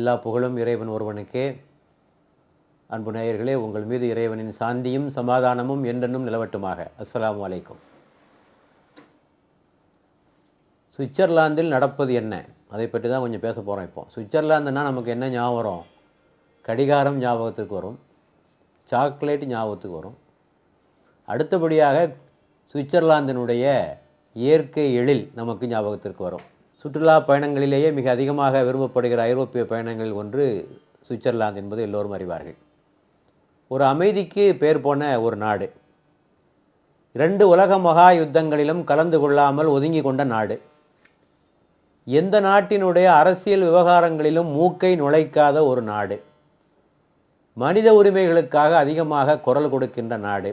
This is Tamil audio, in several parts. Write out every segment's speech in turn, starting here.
எல்லா புகழும் இறைவன் ஒருவனுக்கே. அன்பு நேயர்களே உங்கள் மீது இறைவனின் சாந்தியும் சமாதானமும் என்றென்னும் நிலவட்டுமாக. அஸ்ஸலாமு வலைக்கும் சுவிட்சர்லாந்தில் நடப்பது என்ன? அதை பற்றி தான் கொஞ்சம் பேச போகிறோம் இப்போ. சுவிட்சர்லாந்துன்னா நமக்கு என்ன ஞாபகம் வரும்? கடிகாரம் ஞாபகத்துக்கு வரும். சாக்லேட் ஞாபகத்துக்கு வரும். அடுத்தபடியாக சுவிட்சர்லாந்தினுடைய இயற்கை எழில் நமக்கு ஞாபகத்திற்கு வரும். சுற்றுலா பயணங்களிலேயே மிக அதிகமாக விரும்பப்படுகிற ஐரோப்பிய பயணங்களில் ஒன்று சுவிட்சர்லாந்து என்பது எல்லோரும் அறிவார்கள். ஒரு அமைதிக்கு பேர் போன ஒரு நாடு. இரண்டு உலக மகா யுத்தங்களிலும் கலந்து கொள்ளாமல் ஒதுங்கி கொண்ட நாடு. எந்த நாட்டினுடைய அரசியல் விவகாரங்களிலும் மூக்கை நுழைக்காத ஒரு நாடு. மனித உரிமைகளுக்காக அதிகமாக குரல் கொடுக்கின்ற நாடு.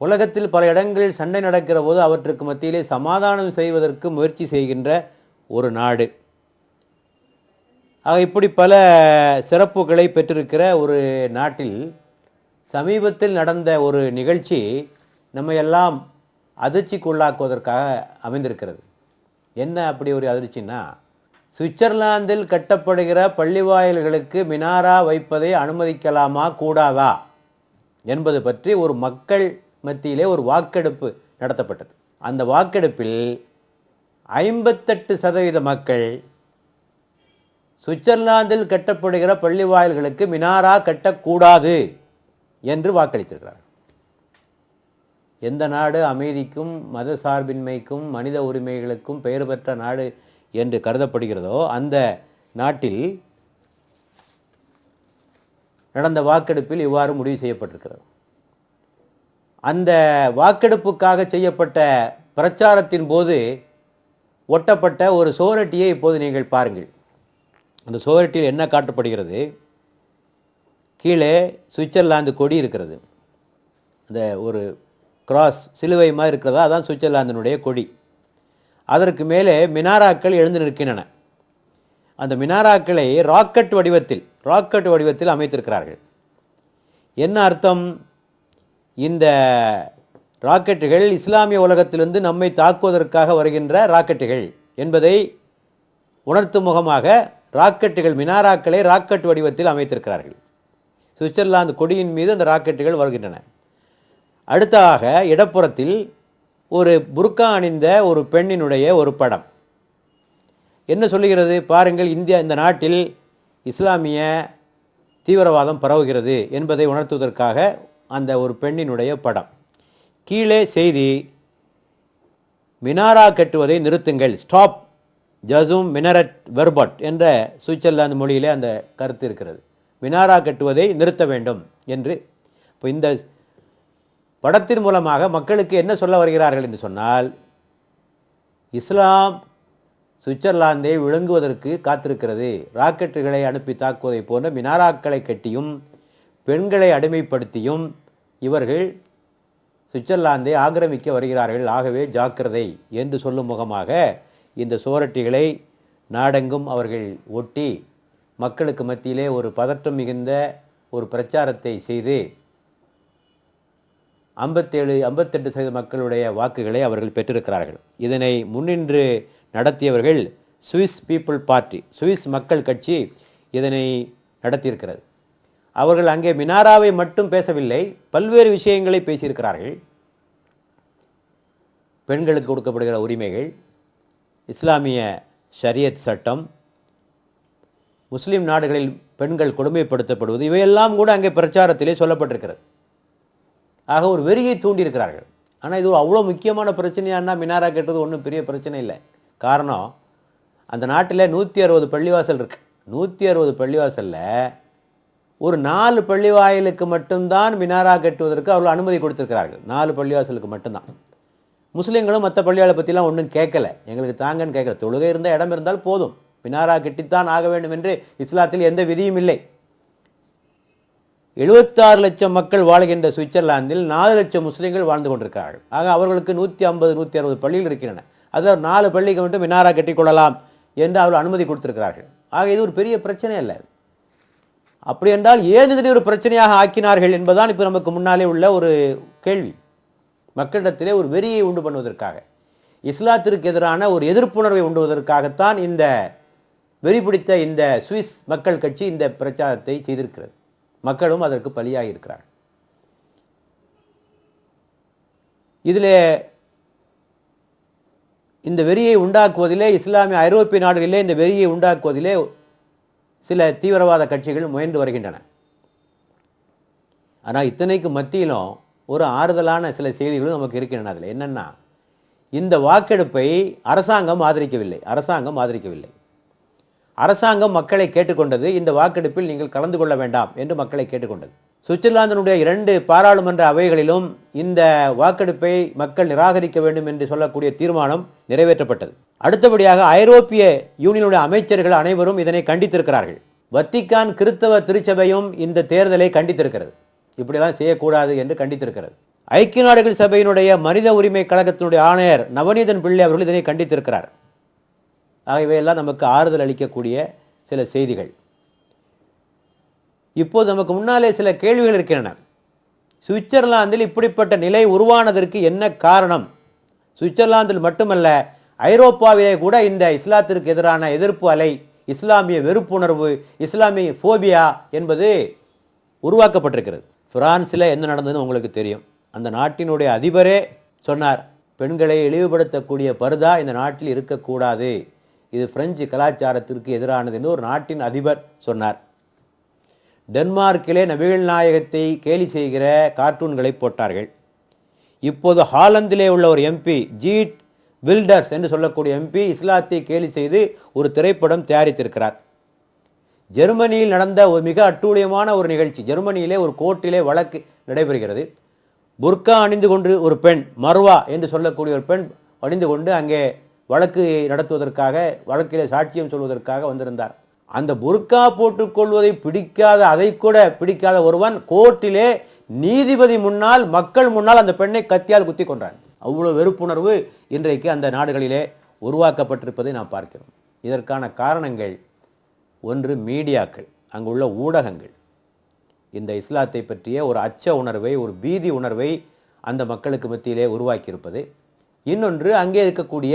உலகத்தில் பல இடங்களில் சண்டை நடக்கிற போது அவற்றுக்கு மத்தியிலே சமாதானம் செய்வதற்கு முயற்சி செய்கின்ற ஒரு நாடு. ஆக இப்படி பல சிறப்புகளை பெற்றிருக்கிற ஒரு நாட்டில் சமீபத்தில் நடந்த ஒரு நிகழ்ச்சி நம்ம எல்லாம் அதிர்ச்சிக்குள்ளாக்குவதற்காக அமைந்திருக்கிறது. என்ன அப்படி ஒரு அதிர்ச்சின்னா சுவிட்சர்லாந்தில் கட்டப்படுகிற பள்ளிவாயல்களுக்கு மினாரா வைப்பதை அனுமதிக்கலாமா கூடாதா என்பது பற்றி ஒரு மக்கள் மத்தியிலே ஒரு வாக்கெடுப்பு நடத்தப்பட்டது. அந்த வாக்கெடுப்பில் ஐம்பத்தெட்டு சதவீத மக்கள் சுவிட்சர்லாந்தில் கட்டப்படுகிற பள்ளி வாயில்களுக்கு மினாரா கட்டக்கூடாது என்று வாக்களித்திருக்கிறார்கள். எந்த நாடு அமைதிக்கும் மத சார்பின்மைக்கும் மனித உரிமைகளுக்கும் பெயர் பெற்ற நாடு என்று கருதப்படுகிறதோ அந்த நாட்டில் நடந்த வாக்கெடுப்பில் இவ்வாறு முடிவு செய்யப்பட்டிருக்கிறது. அந்த வாக்கெடுப்புக்காக செய்யப்பட்ட பிரச்சாரத்தின் போது ஒட்டப்பட்ட ஒரு சுவரொட்டியை இப்போது நீங்கள் பாருங்கள். அந்த சுவரொட்டியில் என்ன காட்டப்படுகிறது? கீழே சுவிட்சர்லாந்து கொடி இருக்கிறது. அந்த ஒரு கிராஸ் சிலுவை மாதிரி இருக்கிறதா? அதான் சுவிட்சர்லாந்தினுடைய கொடி. அதற்கு மேலே மினாராக்கள் எழுந்து நிற்கின்றன. அந்த மினாராக்களை ராக்கெட் வடிவத்தில் ராக்கெட் வடிவத்தில் அமைத்திருக்கிறார்கள். என்ன அர்த்தம்? இந்த ராக்கெட்டுகள் இஸ்லாமிய உலகத்திலிருந்து நம்மை தாக்குவதற்காக வருகின்ற ராக்கெட்டுகள் என்பதை உணர்த்தும் முகமாக ராக்கெட்டுகள் மினாராக்களை ராக்கெட் வடிவத்தில் அமைத்திருக்கிறார்கள். சுவிட்சர்லாந்து கொடியின் மீது அந்த ராக்கெட்டுகள் வருகின்றன. அடுத்ததாக இடப்புறத்தில் ஒரு புர்கா அணிந்த ஒரு பெண்ணினுடைய ஒரு படம். என்ன சொல்லுகிறது? பாருங்கள் இந்தியா இந்த நாட்டில் இஸ்லாமிய தீவிரவாதம் பரவுகிறது என்பதை உணர்த்துவதற்காக அந்த ஒரு பெண்ணினுடைய படம். கீழே செய்தி மினாரா கட்டுவதை நிறுத்துங்கள் ஸ்டாப் ஜசும் மினரட் வெர்பட் என்ற சுவிட்சர்லாந்து மொழியிலே அந்த கருத்து இருக்கிறது. மினாரா கட்டுவதை நிறுத்த வேண்டும் என்று. இப்போ இந்த படத்தின் மூலமாக மக்களுக்கு என்ன சொல்ல வருகிறார்கள் என்று சொன்னால் இஸ்லாம் சுவிட்சர்லாந்தை விழுங்குவதற்கு காத்திருக்கிறது. ராக்கெட்டுகளை அனுப்பி தாக்குவதை போன்ற மினாராக்களை கட்டியும் பெண்களை அடிமைப்படுத்தியும் இவர்கள் சுவிட்சர்லாந்தை ஆக்கிரமிக்க வருகிறார்கள். ஆகவே ஜாக்கிரதை என்று சொல்லும் முகமாக இந்த சுவரொட்டிகளை நாடெங்கும் அவர்கள் ஒட்டி மக்களுக்கு மத்தியிலே ஒரு பதற்றம் மிகுந்த ஒரு பிரச்சாரத்தை செய்து ஐம்பத்தேழு ஐம்பத்தெட்டு சதவீத மக்களுடைய வாக்குகளை அவர்கள் பெற்றிருக்கிறார்கள். இதனை முன்னின்று நடத்தியவர்கள் சுவிஸ் பீப்புள் பார்ட்டி சுவிஸ் மக்கள் கட்சி இதனை நடத்தியிருக்கிறது. அவர்கள் அங்கே மினாராவை மட்டும் பேசவில்லை பல்வேறு விஷயங்களை பேசியிருக்கிறார்கள். பெண்களுக்கு கொடுக்கப்படுகிற உரிமைகள் இஸ்லாமிய ஷரியத் சட்டம் முஸ்லீம் நாடுகளில் பெண்கள் கொடுமைப்படுத்தப்படுவது இவையெல்லாம் கூட அங்கே பிரச்சாரத்திலே சொல்லப்பட்டிருக்கிறது. ஆக ஒரு வெறியை தூண்டியிருக்கிறார்கள். ஆனால் இது அவ்வளோ முக்கியமான பிரச்சனையானா மினாரா கேட்டது ஒன்றும் பெரிய பிரச்சனை இல்லை. காரணம் அந்த நாட்டில் நூற்றி அறுபது பள்ளிவாசல் இருக்குது நூற்றி அறுபது பள்ளிவாசலில் ஒரு நாலு பள்ளிவாயலுக்கு மட்டும்தான் மினாரா கட்டுவதற்கு அவர்கள் அனுமதி கொடுத்துருக்கிறார்கள். நாலு பள்ளிவாசலுக்கு மட்டும்தான். முஸ்லீம்களும் மற்ற பள்ளியாளை பற்றிலாம் ஒன்றும் கேட்கல. எங்களுக்கு தாங்கன்னு கேட்கல. தொழுகை இருந்த இடம் இருந்தால் போதும். மினாரா கட்டித்தான் ஆக வேண்டும் என்று இஸ்லாத்தில் எந்த விதியும் இல்லை. எழுபத்தாறு லட்சம் மக்கள் வாழ்கின்ற சுவிட்சர்லாந்தில் நாலு லட்சம் முஸ்லீம்கள் வாழ்ந்து கொண்டிருக்கிறார்கள். ஆக அவர்களுக்கு நூற்றி ஐம்பது நூற்றி அறுபது பள்ளிகள் இருக்கின்றன. அதில் நாலு பள்ளிக்கு மட்டும் மினாரா கட்டிக்கொள்ளலாம் என்று அவர்கள் அனுமதி கொடுத்திருக்கிறார்கள். ஆக இது ஒரு பெரிய பிரச்சனை இல்லை அப்படி என்றால் ஏன் இதனை ஒரு பிரச்சனையாக ஆக்கினார்கள் என்பதுதான் இப்போ நமக்கு முன்னாலே உள்ள ஒரு கேள்வி. மக்களிடத்திலே ஒரு வெறியை உண்டு பண்ணுவதற்காக இஸ்லாத்திற்கு எதிரான ஒரு எதிர்ப்புணர்வை உண்டுவதற்காகத்தான் இந்த வெறி பிடித்த இந்த சுவிஸ் மக்கள் கட்சி இந்த பிரச்சாரத்தை செய்திருக்கிறது. மக்களும் அதற்கு பலியாக இருக்கிறார் இதில் இந்த வெறியை உண்டாக்குவதிலே இஸ்லாமிய ஐரோப்பிய நாடுகளிலே இந்த வெறியை உண்டாக்குவதிலே சில தீவிரவாத கட்சிகள் முயன்று வருகின்றன. ஆனால் இத்தனைக்கு மத்தியிலும் ஒரு ஆறுதலான சில செய்திகளும் நமக்கு இருக்கின்றன அதில். என்னென்னா இந்த வாக்கெடுப்பை அரசாங்கம் ஆதரிக்கவில்லை. அரசாங்கம் ஆதரிக்கவில்லை. அரசாங்கம் மக்களை கேட்டுக்கொண்டது இந்த வாக்கெடுப்பில் நீங்கள் கலந்து கொள்ள வேண்டாம் என்று மக்களை கேட்டுக்கொண்டது. சுவிட்சர்லாந்தினுடைய இரண்டு பாராளுமன்ற அவைகளிலும் இந்த வாக்கெடுப்பை மக்கள் நிராகரிக்க வேண்டும் என்று சொல்லக்கூடிய தீர்மானம் நிறைவேற்றப்பட்டது. அடுத்தபடியாக ஐரோப்பிய யூனியனுடைய அமைச்சர்கள் அனைவரும் இதனை கண்டித்திருக்கிறார்கள். வத்திக்கான் கிறிஸ்தவ திருச்சபையும் இந்த தேர்தலை கண்டித்திருக்கிறது. இப்படிலாம் செய்யக்கூடாது என்று கண்டித்திருக்கிறது. ஐக்கிய நாடுகள் சபையினுடைய மனித உரிமை கழகத்தினுடைய ஆணையர் நவநீதன் பிள்ளை அவர்கள் இதனை கண்டித்திருக்கிறார். ஆகவையெல்லாம் நமக்கு ஆறுதல் அளிக்கக்கூடிய சில செய்திகள். இப்போது நமக்கு முன்னாலே சில கேள்விகள் இருக்கின்றன. சுவிட்சர்லாந்தில் இப்படிப்பட்ட நிலை உருவானதற்கு என்ன காரணம்? சுவிட்சர்லாந்தில் மட்டுமல்ல ஐரோப்பாவிலே கூட இந்த இஸ்லாத்திற்கு எதிரான எதிர்ப்பு அலை இஸ்லாமிய வெறுப்புணர்வு இஸ்லாமிய ஃபோபியா என்பது உருவாக்கப்பட்டிருக்கிறது. பிரான்ஸில் என்ன நடந்ததுன்னு உங்களுக்கு தெரியும். அந்த நாட்டினுடைய அதிபரே சொன்னார் பெண்களை இழிவுபடுத்தக்கூடிய பருதா இந்த நாட்டில் இருக்கக்கூடாது. இது பிரெஞ்சு கலாச்சாரத்திற்கு எதிரானது என்று ஒரு நாட்டின் அதிபர் சொன்னார். டென்மார்க்கிலே நபிகள் நாயகத்தை கேலி செய்கிற கார்ட்டூன்களை போட்டார்கள். இப்போது ஹாலந்திலே உள்ள ஒரு எம்பி ஜீட் வில்டர்ஸ் என்று சொல்லக்கூடிய எம்பி இஸ்லாத்தை கேலி செய்து ஒரு திரைப்படம் தயாரித்திருக்கிறார். ஜெர்மனியில் நடந்த ஒரு மிக அட்டூழியமான ஒரு நிகழ்ச்சி. ஜெர்மனியிலே ஒரு கோர்ட்டிலே வழக்கு நடைபெறுகிறது. புர்கா அணிந்து கொண்டு ஒரு பெண் மர்வா என்று சொல்லக்கூடிய ஒரு பெண் அணிந்து கொண்டு அங்கே வழக்கு நடத்துவதற்காக வழக்கிலே சாட்சியம் சொல்வதற்காக வந்திருந்தார். அந்த புர்கா போட்டுக்கொள்வதை பிடிக்காத அதை கூட பிடிக்காத ஒருவன் கோர்ட்டிலே நீதிபதி முன்னால் மக்கள் முன்னால் அந்த பெண்ணை கத்தியால் குத்தி கொண்டான் அவ்வளோ வெறுப்புணர்வு இன்றைக்கு அந்த நாடுகளிலே உருவாக்கப்பட்டிருப்பதை நாம் பார்க்கிறோம். இதற்கான காரணங்கள் ஒன்று மீடியாக்கள் அங்குள்ள ஊடகங்கள். இந்த இஸ்லாத்தை பற்றிய ஒரு அச்ச உணர்வை ஒரு பீதி உணர்வை அந்த மக்களுக்கு மத்தியிலே உருவாக்கியிருப்பது. இன்னொன்று அங்கே இருக்கக்கூடிய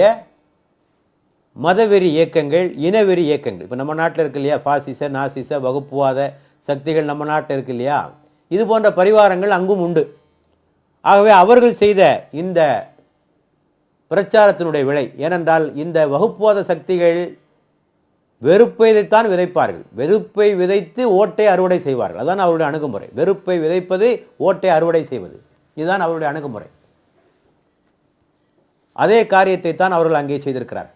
மதவெறி இயக்கங்கள் இனவெறி இயக்கங்கள். இப்போ நம்ம நாட்டில் இருக்கு இல்லையா? பாசிச நாசிச வகுப்புவாத சக்திகள் நம்ம நாட்டில் இருக்கு இல்லையா? இது போன்ற பரிவாரங்கள் அங்கும் உண்டு. ஆகவே அவர்கள் செய்த இந்த பிரச்சாரத்தினுடைய விலை ஏனென்றால் இந்த வகுப்புவாத சக்திகள் வெறுப்பைதைத்தான் விதைப்பார்கள். வெறுப்பை விதைத்து ஓட்டை அறுவடை செய்வார்கள். அதுதான் அவருடைய அணுகுமுறை. வெறுப்பை விதைப்பது ஓட்டை அறுவடை செய்வது. இதுதான் அவருடைய அணுகுமுறை. அதே காரியத்தை தான் அவர்கள் அங்கே செய்திருக்கிறார்.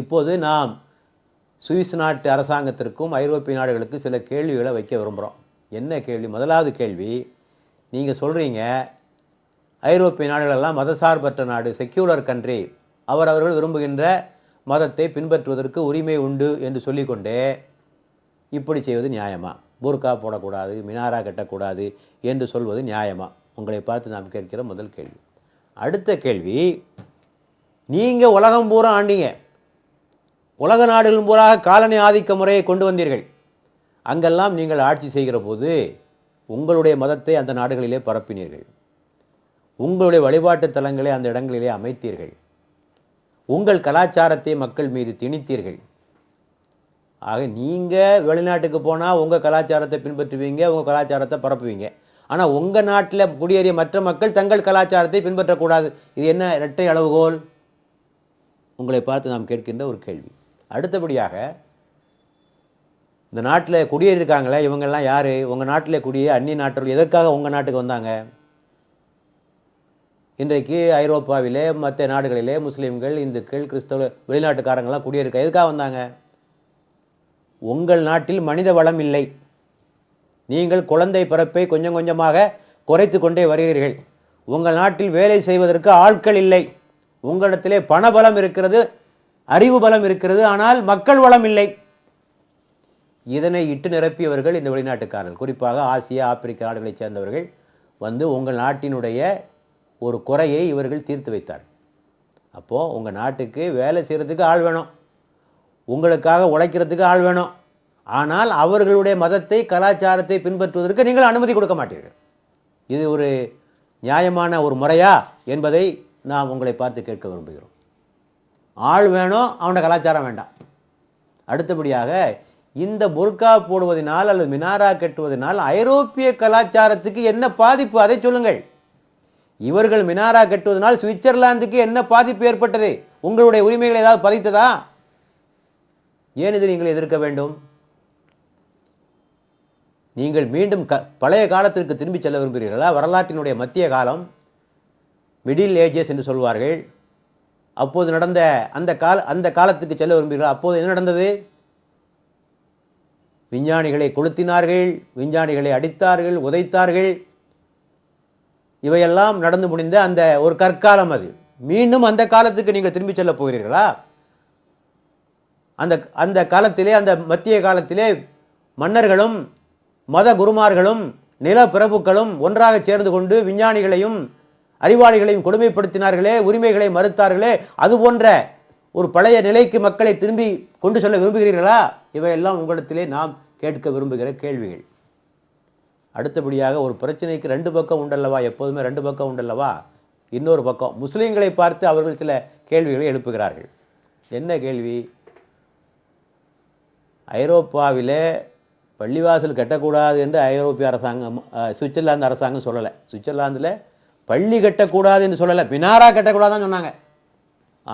இப்போது நாம் சுவிஸ் நாட்டு அரசாங்கத்திற்கும் ஐரோப்பிய நாடுகளுக்கு சில கேள்விகளை வைக்க விரும்புகிறோம். என்ன கேள்வி? முதலாவது கேள்வி நீங்கள் சொல்கிறீங்க ஐரோப்பிய நாடுகளெல்லாம் மதசார்பற்ற நாடு செக்யூலர் கண்ட்ரி அவர் அவர்கள் விரும்புகின்ற மதத்தை பின்பற்றுவதற்கு உரிமை உண்டு என்று சொல்லிக்கொண்டே இப்படி செய்வது நியாயமா? பூர்கா போடக்கூடாது மினாரா கட்டக்கூடாது என்று சொல்வது நியாயமா? உங்களை பார்த்து நாம் கேட்கிற முதல் கேள்வி. அடுத்த கேள்வி நீங்கள் உலகம் பூரா ஆண்டீங்க. உலக நாடுகளும் பூராக காலனி ஆதிக்க முறையை கொண்டு வந்தீர்கள். அங்கெல்லாம் நீங்கள் ஆட்சி செய்கிற போது உங்களுடைய மதத்தை அந்த நாடுகளிலே பரப்பினீர்கள். உங்களுடைய வழிபாட்டு தலங்களை அந்த இடங்களிலே அமைத்தீர்கள். உங்கள் கலாச்சாரத்தை மக்கள் மீது திணித்தீர்கள். ஆக நீங்கள் வெளிநாட்டுக்கு போனால் உங்கள் கலாச்சாரத்தை பின்பற்றுவீங்க உங்கள் கலாச்சாரத்தை பரப்புவீங்க. ஆனால் உங்கள் நாட்டில் குடியேறிய மற்ற மக்கள் தங்கள் கலாச்சாரத்தை பின்பற்றக்கூடாது. இது என்ன இரட்டை அளவுகோல்? உங்களை பார்த்து நாம் கேட்கின்ற ஒரு கேள்வி. அடுத்தபடியாக இந்த நாட்டில் குடியேறியிருக்காங்களே இவங்கெல்லாம் யார்? உங்கள் நாட்டில் குடியே அந்நிய நாட்டில் எதற்காக உங்கள் நாட்டுக்கு வந்தாங்க? இன்றைக்கு ஐரோப்பாவிலே மற்ற நாடுகளிலே முஸ்லீம்கள் இந்துக்கள் கிறிஸ்தவ வெளிநாட்டுக்காரங்களாம் குடியிருக்க எதுக்காக வந்தாங்க? உங்கள் நாட்டில் மனித வளம் இல்லை. நீங்கள் குழந்தை பிறப்பை கொஞ்சம் கொஞ்சமாக குறைத்து கொண்டே வருகிறீர்கள். உங்கள் நாட்டில் வேலை செய்வதற்கு ஆட்கள் இல்லை. உங்களிடத்திலே பணபலம் இருக்கிறது அறிவு பலம் இருக்கிறது ஆனால் மக்கள் வளம் இல்லை. இதனை இட்டு நிரப்பியவர்கள் இந்த வெளிநாட்டுக்காரர்கள். குறிப்பாக ஆசியா ஆப்பிரிக்க நாடுகளைச் சேர்ந்தவர்கள் வந்து உங்கள் நாட்டினுடைய ஒரு குறையை இவர்கள் தீர்த்து வைத்தார் அப்போது உங்கள் நாட்டுக்கு வேலை செய்கிறதுக்கு ஆள் வேணும். உங்களுக்காக உழைக்கிறதுக்கு ஆள் வேணும். ஆனால் அவர்களுடைய மதத்தை கலாச்சாரத்தை பின்பற்றுவதற்கு நீங்கள் அனுமதி கொடுக்க மாட்டீர்கள். இது ஒரு நியாயமான ஒரு முறையா என்பதை நாம் உங்களை பார்த்து கேட்க விரும்புகிறோம். ஆள் வேணும் அவனோட கலாச்சாரம் வேண்டாம். அடுத்தபடியாக இந்த புர்கா போடுவதனால் அல்லது மினாரா கட்டுவதனால் ஐரோப்பிய கலாச்சாரத்துக்கு என்ன பாதிப்பு? அதை சொல்லுங்கள். இவர்கள் மினாரா கட்டுவதனால் சுவிட்சர்லாந்துக்கு என்ன பாதிப்பு ஏற்பட்டது? உங்களுடைய உரிமைகளை ஏதாவது பதித்ததா ஏன் இது நீங்கள் எதிர்க்க வேண்டும்? நீங்கள் மீண்டும் க பழைய காலத்திற்கு திரும்பி செல்ல விரும்புகிறீர்களா? வரலாற்றினுடைய மத்திய காலம் மிடில் ஏஜஸ் என்று சொல்வார்கள். அப்போது நடந்த அந்த கால அந்த காலத்துக்கு செல்ல விரும்புகிறீர்களா? அப்போது என்ன நடந்தது? விஞ்ஞானிகளை கொளுத்தினார்கள் விஞ்ஞானிகளை அடித்தார்கள் உதைத்தார்கள். இவையெல்லாம் நடந்து முடிந்த அந்த ஒரு கற்காலம் அது. மீண்டும் அந்த காலத்துக்கு நீங்கள் திரும்பி செல்ல போகிறீர்களா? அந்த அந்த காலத்திலே அந்த மத்திய காலத்திலே மன்னர்களும் மத குருமார்களும் நில பிரபுக்களும் ஒன்றாக சேர்ந்து கொண்டு விஞ்ஞானிகளையும் அறிவாளிகளையும் கொடுமைப்படுத்தினார்களே உரிமைகளை மறுத்தார்களே அது போன்ற ஒரு பழைய நிலைக்கு மக்களை திரும்பி கொண்டு செல்ல விரும்புகிறீர்களா? இவையெல்லாம் உங்களிடத்திலே நாம் கேட்க விரும்புகிற கேள்விகள். அடுத்தபடியாக ஒரு பிரச்சனைக்கு ரெண்டு பக்கம் உண்டல்லவா? எப்போதுமே ரெண்டு பக்கம் உண்டல்லவா? இன்னொரு பக்கம் முஸ்லீம்களை பார்த்து அவர்கள் சில கேள்விகளை எழுப்புகிறார்கள். என்ன கேள்வி? ஐரோப்பாவிலே பள்ளிவாசல் கட்டக்கூடாது என்று ஐரோப்பிய அரசாங்கம் சுவிட்சர்லாந்து அரசாங்கம் சொல்லலை. சுவிட்சர்லாந்தில் பள்ளி கட்டக்கூடாது என்று சொல்லலை. மினாரா கட்டக்கூடாதுன்னு சொன்னாங்க.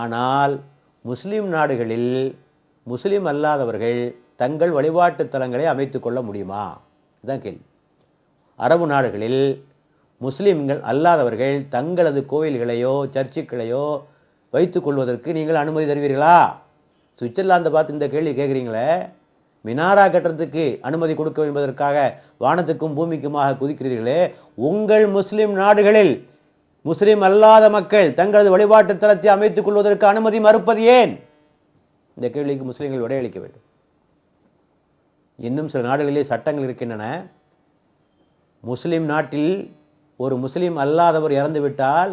ஆனால் முஸ்லீம் நாடுகளில் முஸ்லீம் அல்லாதவர்கள் தங்கள் வழிபாட்டு தலங்களை அமைத்து கொள்ள முடியுமா? இதுதான் கேள்வி. அரபு நாடுகளில் முஸ்லீம்கள் அல்லாதவர்கள் தங்களது கோயில்களையோ சர்ச்சுக்களையோ வைத்து கொள்வதற்கு நீங்கள் அனுமதி தருவீர்களா? சுவிட்சர்லாந்தை பார்த்து இந்த கேள்வி கேட்குறீங்களே? மினாரா கட்டுறதுக்கு அனுமதி கொடுக்க என்பதற்காக வானத்துக்கும் பூமிக்குமாக குதிக்கிறீர்களே. உங்கள் முஸ்லிம் நாடுகளில் முஸ்லிம் அல்லாத மக்கள் தங்களது வழிபாட்டு தளத்தை அமைத்துக் கொள்வதற்கு அனுமதி மறுப்பது ஏன்? இந்த கேள்விக்கு முஸ்லிம்கள் விடையளிக்க வேண்டும். இன்னும் சில நாடுகளிலே சட்டங்கள் இருக்கின்றன. முஸ்லிம் நாட்டில் ஒரு முஸ்லிம் அல்லாதவர் இறந்துவிட்டால்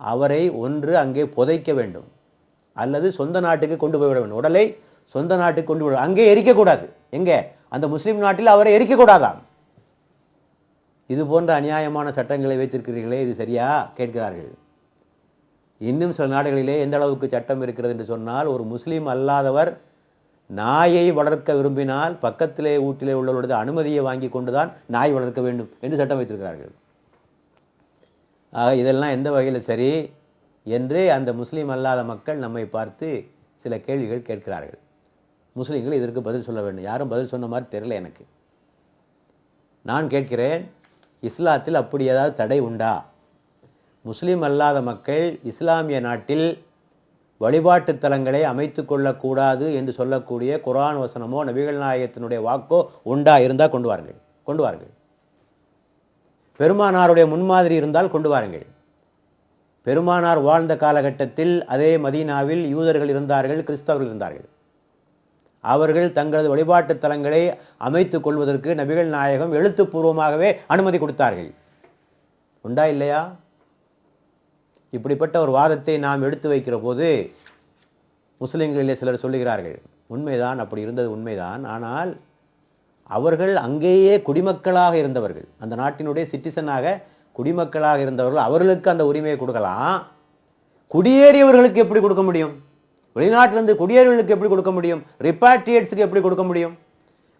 அவரை ஒன்று அங்கே புதைக்க வேண்டும். அல்லது சொந்த நாட்டுக்கு கொண்டு போய்விட வேண்டும். உடலை சொந்த நாட்டுக்கு கொண்டு போய் அங்கே எரிக்கக்கூடாது. எங்கே? அந்த முஸ்லீம் நாட்டில் அவரை எரிக்கக்கூடாதாம். இது போன்ற அநியாயமான சட்டங்களை வைத்திருக்கிறீர்களே இது சரியா? கேட்கிறார்கள். இன்னும் சில நாடுகளிலே எந்த அளவுக்கு சட்டம் இருக்கிறது என்று சொன்னால் ஒரு முஸ்லீம் அல்லாதவர் நாயை வளர்க்க விரும்பினால் பக்கத்திலே வீட்டிலே உள்ளவர்களது அனுமதியை வாங்கி கொண்டுதான் நாய் வளர்க்க வேண்டும் என்று சட்டம் வைத்திருக்கிறார்கள். ஆக இதெல்லாம் எந்த வகையில் சரி என்று அந்த முஸ்லீம் அல்லாத மக்கள் நம்மை பார்த்து சில கேள்விகள் கேட்கிறார்கள். முஸ்லீம்கள் இதற்கு பதில் சொல்ல வேண்டும். யாரும் பதில் சொன்ன மாதிரி தெரியல எனக்கு. நான் கேட்கிறேன் இஸ்லாத்தில் அப்படி ஏதாவது தடை உண்டா? முஸ்லீம் அல்லாத மக்கள் இஸ்லாமிய நாட்டில் வழிபாட்டு தலங்களை அமைத்து கொள்ளக்கூடாது என்று சொல்லக்கூடிய குரான் வசனமோ நபிகள் நாயகத்தினுடைய வாக்கோ உண்டா இருந்தால் கொண்டு வாருங்கள். கொண்டு வாருங்கள். பெருமானாருடைய முன்மாதிரி இருந்தால் கொண்டு வாருங்கள். பெருமானார் வாழ்ந்த காலகட்டத்தில் அதே மதீனாவில் யூதர்கள் இருந்தார்கள் கிறிஸ்தவர்கள் இருந்தார்கள். அவர்கள் தங்களது வழிபாட்டு தலங்களை அமைத்துக் கொள்வதற்கு நபிகள் நாயகம் எழுத்துப்பூர்வமாகவே அனுமதி கொடுத்தார்கள். உண்டா இல்லையா? இப்படிப்பட்ட ஒரு வாதத்தை நாம் எடுத்து வைக்கிற போது முஸ்லிம்களிலே சிலர் சொல்லுகிறார்கள் உண்மைதான் அப்படி இருந்தது உண்மைதான். ஆனால் அவர்கள் அங்கேயே குடிமக்களாக இருந்தவர்கள் அந்த நாட்டினுடைய சிட்டிசனாக குடிமக்களாக இருந்தவர்கள் அவர்களுக்கு அந்த உரிமையை கொடுக்கலாம். குடியேறியவர்களுக்கு எப்படி கொடுக்க முடியும்? வெளிநாட்டிலிருந்து குடியேறிகளுக்கு எப்படி கொடுக்க முடியும்? ரிப்பாட்ரியேட்ஸுக்கு எப்படி கொடுக்க முடியும்?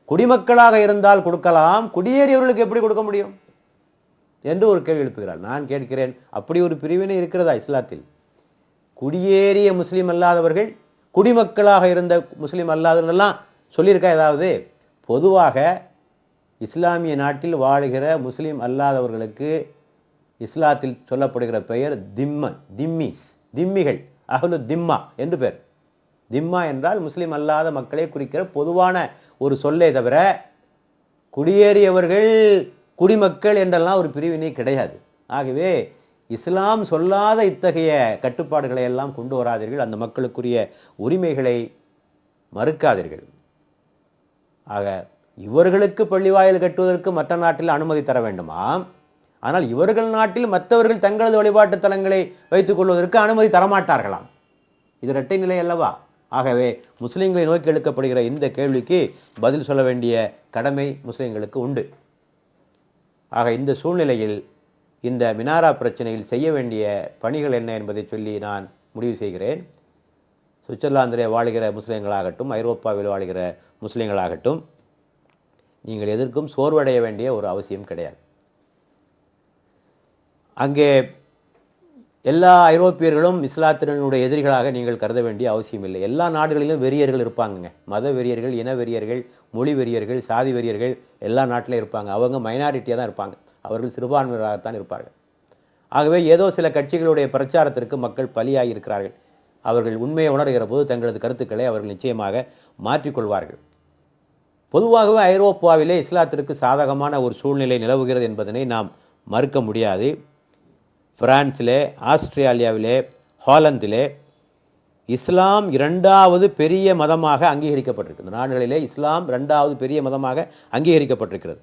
குடிமக்களாக இருந்தால் கொடுக்கலாம் குடியேறியவர்களுக்கு எப்படி கொடுக்க முடியும்? என்று ஒரு கேள்வி எழுப்புகிறார் நான் கேட்கிறேன் அப்படி ஒரு பிரிவினை இருக்கிறதா இஸ்லாத்தில்? குடியேறிய முஸ்லீம் அல்லாதவர்கள் குடிமக்களாக இருந்த முஸ்லீம் அல்லாதவர்கள்லாம் சொல்லியிருக்கா ஏதாவது? பொதுவாக இஸ்லாமிய நாட்டில் வாழுகிற முஸ்லீம் அல்லாதவர்களுக்கு இஸ்லாத்தில் சொல்லப்படுகிற பெயர் திம்ம திம்மிஸ் திம்மிகள். அகலு திம்மா என்று பேர். திம்மா என்றால் முஸ்லீம் அல்லாத மக்களை குறிக்கிற பொதுவான ஒரு சொல்லே தவிர குடியேறியவர்கள் குடிமக்கள் என்றெல்லாம் ஒரு பிரிவினை கிடையாது. ஆகவே இஸ்லாம் சொல்லாத இத்தகைய கட்டுப்பாடுகளை எல்லாம் கொண்டு வராதீர்கள். அந்த மக்களுக்குரிய உரிமைகளை மறுக்காதீர்கள். ஆக இவர்களுக்கு பள்ளிவாயில் கட்டுவதற்கு மற்ற நாட்டில் அனுமதி தர வேண்டுமா? ஆனால் இவர்கள் நாட்டில் மற்றவர்கள் தங்களது வழிபாட்டு தலங்களை வைத்துக் கொள்வதற்கு அனுமதி தரமாட்டார்களாம் இது இரட்டை நிலை அல்லவா? ஆகவே முஸ்லிம்களை நோக்கி எழுக்கப்படுகிற இந்த கேள்விக்கு பதில் சொல்ல வேண்டிய கடமை முஸ்லிம்களுக்கு உண்டு. ஆக இந்த சூழ்நிலையில் இந்த மினாரா பிரச்சனையில் செய்ய வேண்டிய பணிகள் என்ன என்பதை சொல்லி நான் முடிவு செய்கிறேன். சுவிட்சர்லாந்திலே வாழ்கிற முஸ்லீம்களாகட்டும் ஐரோப்பாவில் வாழ்கிற முஸ்லீம்களாகட்டும் நீங்கள் எதற்கும் சோர்வடைய வேண்டிய ஒரு அவசியம் கிடையாது. அங்கே எல்லா ஐரோப்பியர்களும் இஸ்லாத்தினுடைய எதிரிகளாக நீங்கள் கருத வேண்டிய அவசியம் இல்லை. எல்லா நாடுகளிலும் வெறியர்கள் இருப்பாங்கங்க. மத வெறியர்கள் இன வெறியர்கள் மொழி வெறியர்கள் சாதி வெறியர்கள் எல்லா நாட்டிலும் இருப்பாங்க. அவங்க மைனாரிட்டியாக தான் இருப்பாங்க. அவர்கள் சிறுபான்மையினராகத்தான் இருப்பார்கள். ஆகவே ஏதோ சில கட்சிகளுடைய பிரச்சாரத்திற்கு மக்கள் பலியாகி இருக்கிறார்கள். அவர்கள் உண்மையை உணர்கிற போது தங்களது கருத்துக்களை அவர்கள் நிச்சயமாக மாற்றிக்கொள்வார்கள் பொதுவாகவே ஐரோப்பாவிலே இஸ்லாத்திற்கு சாதகமான ஒரு சூழ்நிலை நிலவுகிறது என்பதனை நாம் மறுக்க முடியாது. பிரான்சிலே ஆஸ்திரேலியாவிலே ஹாலந்திலே இஸ்லாம் இரண்டாவது பெரிய மதமாக அங்கீகரிக்கப்பட்டிருக்கு. இந்த நாடுகளிலே இஸ்லாம் இரண்டாவது பெரிய மதமாக அங்கீகரிக்கப்பட்டிருக்கிறது.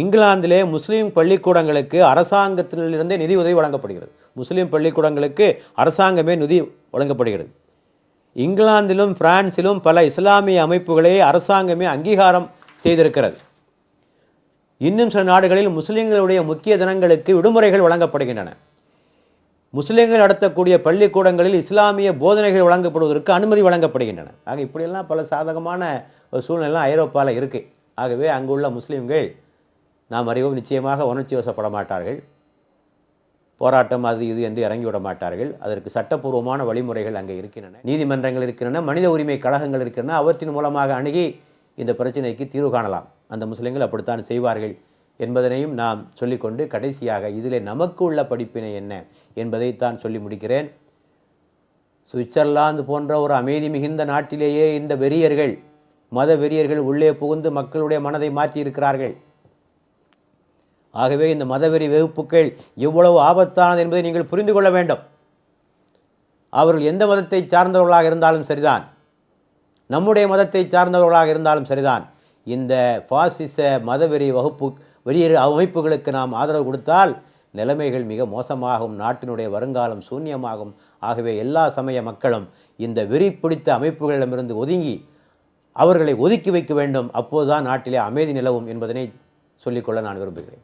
இங்கிலாந்திலே முஸ்லீம் பள்ளிக்கூடங்களுக்கு அரசாங்கத்திலிருந்தே நிதி உதவி வழங்கப்படுகிறது. முஸ்லீம் பள்ளிக்கூடங்களுக்கு அரசாங்கமே நிதி வழங்கப்படுகிறது. இங்கிலாந்திலும் பிரான்சிலும் பல இஸ்லாமிய அமைப்புகளை அரசாங்கமே அங்கீகாரம் செய்திருக்கிறது. இன்னும் சில நாடுகளில் முஸ்லிம்களுடைய முக்கிய தினங்களுக்கு விடுமுறைகள் வழங்கப்படுகின்றன. முஸ்லிம்கள் நடத்தக்கூடிய பள்ளிக்கூடங்களில் இஸ்லாமிய போதனைகள் வழங்கப்படுவதற்கு அனுமதி வழங்கப்படுகின்றன. ஆக இப்படியெல்லாம் பல சாதகமான ஒரு சூழ்நிலை ஐரோப்பாவில் இருக்குது ஆகவே அங்குள்ள முஸ்லீம்கள் நாம் அறிவோம் நிச்சயமாக உணர்ச்சி வசப்பட மாட்டார்கள். போராட்டம் அது இது என்று இறங்கிவிட மாட்டார்கள். அதற்கு சட்டப்பூர்வமான வழிமுறைகள் அங்கே இருக்கின்றன. நீதிமன்றங்கள் இருக்கின்றன மனித உரிமை கழகங்கள் இருக்கின்றன. அவற்றின் மூலமாக அணுகி இந்த பிரச்சனைக்கு தீர்வு காணலாம். அந்த முஸ்லீம்கள் அப்படித்தான் செய்வார்கள் என்பதனையும் நாம் சொல்லிக்கொண்டு கடைசியாக இதில் நமக்கு உள்ள படிப்பினை என்ன என்பதைத்தான் சொல்லி முடிக்கிறேன். சுவிட்சர்லாந்து போன்ற ஒரு அமைதி மிகுந்த நாட்டிலேயே இந்த வெறியர்கள் மத வெறியர்கள் உள்ளே புகுந்து மக்களுடைய மனதை மாற்றி இருக்கிறார்கள் ஆகவே இந்த மதவெறி வகுப்புகள் எவ்வளவு ஆபத்தானது என்பதை நீங்கள் புரிந்து கொள்ள வேண்டும். அவர்கள் எந்த மதத்தை சார்ந்தவர்களாக இருந்தாலும் சரிதான். நம்முடைய மதத்தை சார்ந்தவர்களாக இருந்தாலும் சரிதான். இந்த பாசிச மதவெறி வகுப்பு வெளியேறு அமைப்புகளுக்கு நாம் ஆதரவு கொடுத்தால் நிலைமைகள் மிக மோசமாகும். நாட்டினுடைய வருங்காலம் சூன்யமாகும். ஆகவே எல்லா சமய மக்களும் இந்த வெறி பிடித்த அமைப்புகளிடமிருந்து ஒதுங்கி அவர்களை ஒதுக்கி வைக்க வேண்டும். அப்போதுதான் நாட்டிலே அமைதி நிலவும் என்பதனை சொல்லிக்கொள்ள நான் விரும்புகிறேன்.